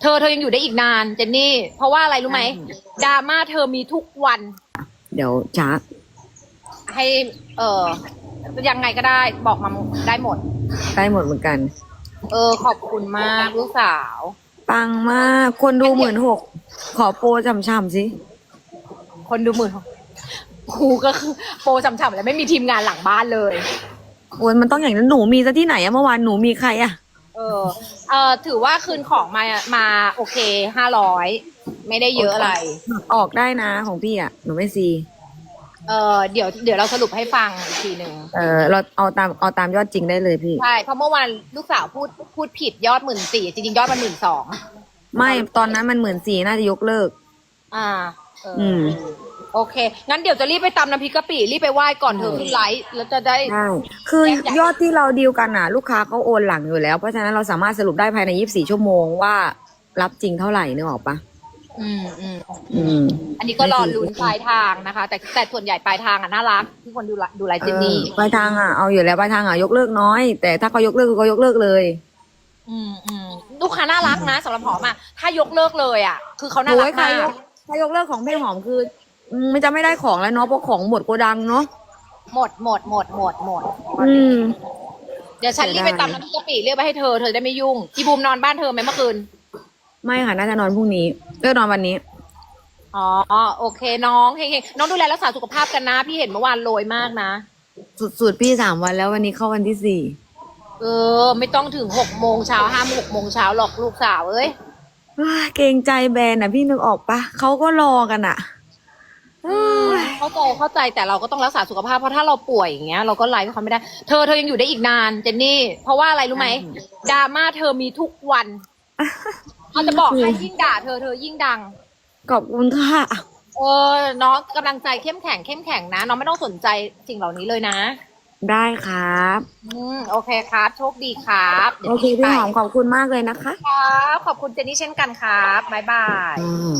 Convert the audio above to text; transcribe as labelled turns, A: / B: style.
A: เธอเธอยังอยู่ได้อีกนานเจนนี่ เพราะว่าอะไรรู้ไหมดราม่าเธอมีทุกวัน
B: เดี๋ยวช้า
A: ให้ เออยังไงก็ได้บอกมาได้หมด
B: ได้หมดเหมือนกัน
A: เออ ขอบคุณมากลูกสาว
B: ปังมาก คนดูหมื่นหกขอโปรช่ำๆสิ
A: คนดูหมื่นครูก็คือโปรฉ่ำๆแล้วไม่มีทีมงานหลังบ้านเลย
B: โอ้ยมันต้องอย่างนั้นหนูมีซะที่ไหนอะเมื่อวานหนูมีใครอะ
A: เออเออถือว่าคืนของมามาโอเคห้าร้อยไม่ได้เยอะอะไร
B: ออกได้นะของพี่อะหนูไม่ซี
A: เออเดี๋ยวเดี๋ยวเราสรุปให้ฟังอีกทีหนึ่ง
B: เออเราเอาตามเอาตามยอดจริงได้เลยพี่
A: ใช่เพราะเมื่อวานลูกสาวพูดพูดผิดยอดหมื่นสี่จริงๆ ยอดมันหมื่นสอง
B: ไม่ตอนนั้นมันหมื่นสี่น่าจะยกเลิก
A: อ่า เอออ
B: อืม
A: โอเค งั้นเดี๋ยวจะรีบไปตำน้ำพริกกะปิรีบไปไหว้ก่อนเธอขึ้นไลฟ์แล้วจะได้
B: ใช่คือยอดที่เราดีลกันอะลูกค้าเขาโอนหลังอยู่แล้ว เพราะฉะนั้นเราสามารถสรุปได้ภายใน 24 ชั่วโมงว่ารับจริงเท่าไหร่นึกออกปะ
A: อืมอืม
B: อืม
A: อันนี้ก็รอลุ้นปลายทางนะคะ แต่แต่ส่วนใหญ่ปลายทางอะน่ารักที่คนดูไลดูไลฟ์เจนนี่
B: เออปลายทางอะเอาอยู่แล้วปลายทางอะยกเลิกน้อย แต่ถ้าเขายกเลิกก็ยกเลิกเลย
A: อืมอืมลูกค้าน่ารักนะสำหรับหอมอะถ้ายกเลิกเลยอะ คือเขาน่ารัก
B: โอ้ยใคร
A: มายก
B: กใครยกเลิกของพี่หอมคือ อืมมันจะไม่ได้ของแล้วเนาะเพราะของหมดโกดังเนาะ
A: หมดหมดหมดหมดหมด
B: อืม
A: เดี๋ยวฉันรีบไปตำน้ำพริกกะปิเรียกไปให้เธอ เธอจะได้ไม่ยุ่งอีบูมนอนบ้านเธอไหมเมื่อคืน
B: ไม่ค่ะน่าจะนอนพรุ่งนี้เลิกนอนวันนี้
A: อ๋อ โอเคน้องเฮงๆน้องดูแลรักษาสุขภาพกันนะ พี่เห็นเมื่อวานโรยมากนะ
B: สุดๆพี่สามวันแล้ววันนี้เข้าวันที่สี่
A: เออ ไม่ต้องถึงหกโมงเช้าห้าหกโมงเช้าหรอกลูกสาวเอ้ย
B: ว้าเกรงใจแบรนด์อะพี่นึกออกปะเขาก็รอกันอะ เอ้ย
A: เข้าใจเข้าใจแต่เราก็ต้องรักษาสุขภาพเพราะถ้าเราป่วยอย่างเงี้ยเราก็ไลฟ์ให้เขาไม่ได้ เธอเธอยังอยู่ได้อีกนานเจนนี่เพราะว่าอะไรรู้ไหมดราม่าเธอมีทุกวันเขาจะบอกให้ยิ่งด่า เธอเธอยิ่งดัง
B: ขอบคุณค่ะ
A: เออน้องกำลังใจเข้มแข็งเข้มแข็งนะน้องไม่ต้องสนใจสิ่งเหล่านี้เลยนะ
B: ได้ครับ
A: อืมโอเคครับ โชคดีครับดี๋ย
B: โอ
A: ว
B: เค
A: ไป
B: พี่หอมขอบคุณมากเลยนะคะ
A: ครับ ขอบคุณเจนนี่เช่นกันครับบ๊ายบาย
B: อืม